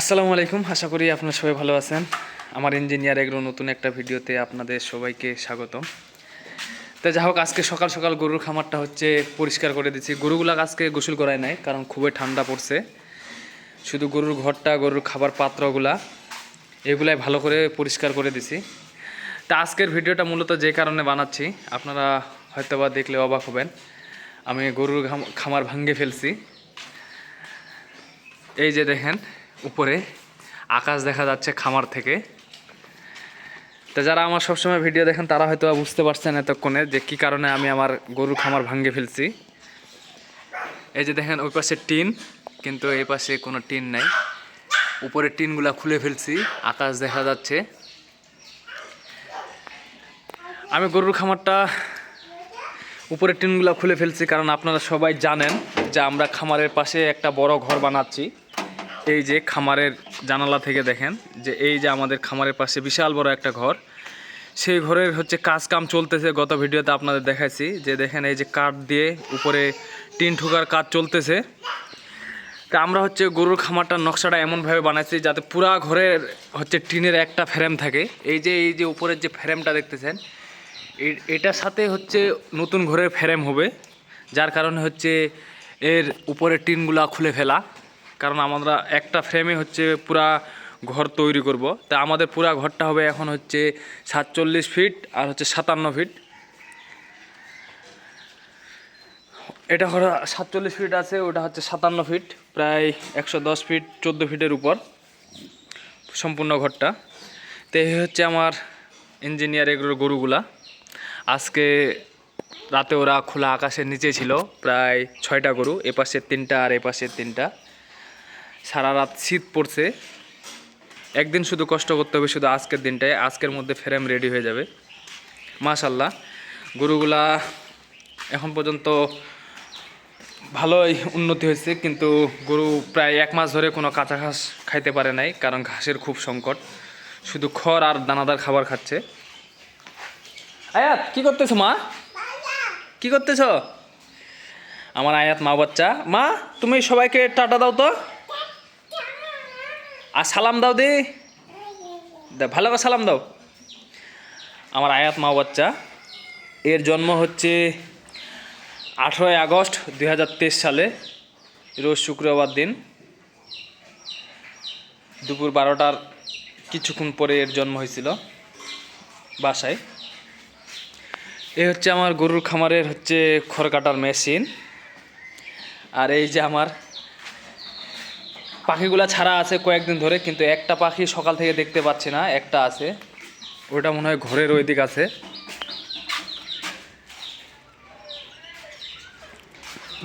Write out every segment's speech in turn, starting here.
আসসালামু আলাইকুম, আশা করি আপনারা সবাই ভালো আছেন। আমার ইঞ্জিনিয়ার এগ্রো নতুন একটা ভিডিওতে আপনাদের সবাইকে স্বাগতম। তো যাই হোক, আজকে সকাল সকাল গরুর খামারটা হচ্ছে পরিষ্কার করে দিচ্ছি। গরুগুলা আজকে গোসল করায় নাই, কারণ খুবই ঠান্ডা পড়ছে। শুধু গরুর ঘরটা, গরুর খাবার পাত্রগুলা, এগুলাই ভালো করে পরিষ্কার করে দিছি। তা আজকের ভিডিওটা মূলত যে কারণে বানাচ্ছি, আপনারা হয়তোবা দেখলে অবাক হবেন। আমি গরুর খামার ভাঙ্গে ফেলছি। এই যে দেখেন উপরে, আকাশ দেখা যাচ্ছে খামার থেকে। তো যারা আমার সবসময় ভিডিও দেখেন, তারা হয়তো বুঝতে পারছেন এতক্ষণে যে কি কারণে আমি আমার গরুর খামার ভাঙ্গে ফেলছি। এই যে দেখেন, ওই পাশে টিন, কিন্তু এই পাশে কোনো টিন নাই। উপরে টিনগুলা খুলে ফেলছি, আকাশ দেখা যাচ্ছে। আমি গরুর খামারটা উপরে টিনগুলা খুলে ফেলছি, কারণ আপনারা সবাই জানেন যে আমরা খামারের পাশে একটা বড় ঘর বানাচ্ছি। এই যে খামারের জানালা থেকে দেখেন, যে এই যে আমাদের খামারের পাশে বিশাল বড় একটা ঘর। সেই ঘরের হচ্ছে কাজ কাম চলতেছে। গত ভিডিওতে আপনাদের দেখাইছি যে দেখেন এই যে কাঠ দিয়ে উপরে টিন ঠুকার কাজ চলতেছে। তা আমরা হচ্ছে গরুর খামারটার নকশাটা এমনভাবে বানাইছি যাতে পুরা ঘরের হচ্ছে টিনের একটা ফ্রেম থাকে। এই যে এই যে উপরের যে ফ্রেমটা দেখতেছেন এটার সাথে হচ্ছে নতুন ঘরের ফ্রেম হবে, যার কারণে হচ্ছে এর উপরের টিনগুলা খুলে ফেলা। কারণ আমরা একটা ফ্রেমে হচ্ছে পুরা ঘর তৈরি করব। তা আমাদের পুরা ঘরটা হবে এখন হচ্ছে সাতচল্লিশ ফিট আর হচ্ছে সাতান্ন ফিট এটা হলো সাতচল্লিশ ফিট আছে, ওটা হচ্ছে সাতান্ন ফিট প্রায় একশো দশ ফিট চোদ্দ ফিটের উপর সম্পূর্ণ ঘরটা। তো এই হচ্ছে আমার ইঞ্জিনিয়ার এগুলোর গরুগুলা। আজকে রাতে ওরা খোলা আকাশের নিচে ছিল, প্রায় ছয়টা গরু এ পাশের তিনটা আর এ পাশের তিনটা। সারা রাত শীত পড়ছে। একদিন শুধু কষ্ট করতে হবে, শুধু আজকের দিনটায় আজকের মধ্যে ফ্রেম রেডি হয়ে যাবে। মাশাল্লাহ গরুগুলা এখন পর্যন্ত ভালোই উন্নতি হয়েছে, কিন্তু গরু প্রায় এক মাস ধরে কোনো কাঁচা ঘাস খাইতে পারে নাই, কারণ ঘাসের খুব সংকট। শুধু খড় আর দানাদার খাবার খাচ্ছে। আয়াত, কি করতেছো মা? কি করতেছ? আমার আয়াত মা বাচ্চা। মা, তুমি সবাইকে টাটা দাও তো। আর সালাম দাও দি। ভালো করে সালাম দাও। আমার আয়াত মা বাচ্চা, এর জন্ম হচ্ছে আঠেরোই আগস্ট দু হাজার তেইশ সালে, রোজ শুক্রবার দিন। দুপুর বারোটার কিছুক্ষণ পরে এর জন্ম হয়েছিল বাসায়। এই হচ্ছে আমার গরুর খামারের হচ্ছে খড় কাটার মেশিন। আর এই যে আমার পাখিগুলা ছাড়া আছে কয়েকদিন ধরে, কিন্তু একটা পাখি সকাল থেকে দেখতে পাচ্ছি না, একটা আছে। ওটা মনে হয় ঘরের ওই দিক আছে।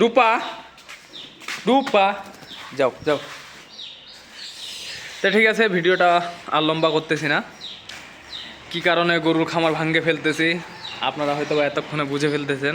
রূপা রূপা, যাও যাও। তো ঠিক আছে, ভিডিওটা আর লম্বা করতেছি না। কি কারণে গরুর খামার ভাঙ্গে ফেলতেছি, আপনারা হয়তো এতক্ষণে বুঝে ফেলতেছেন।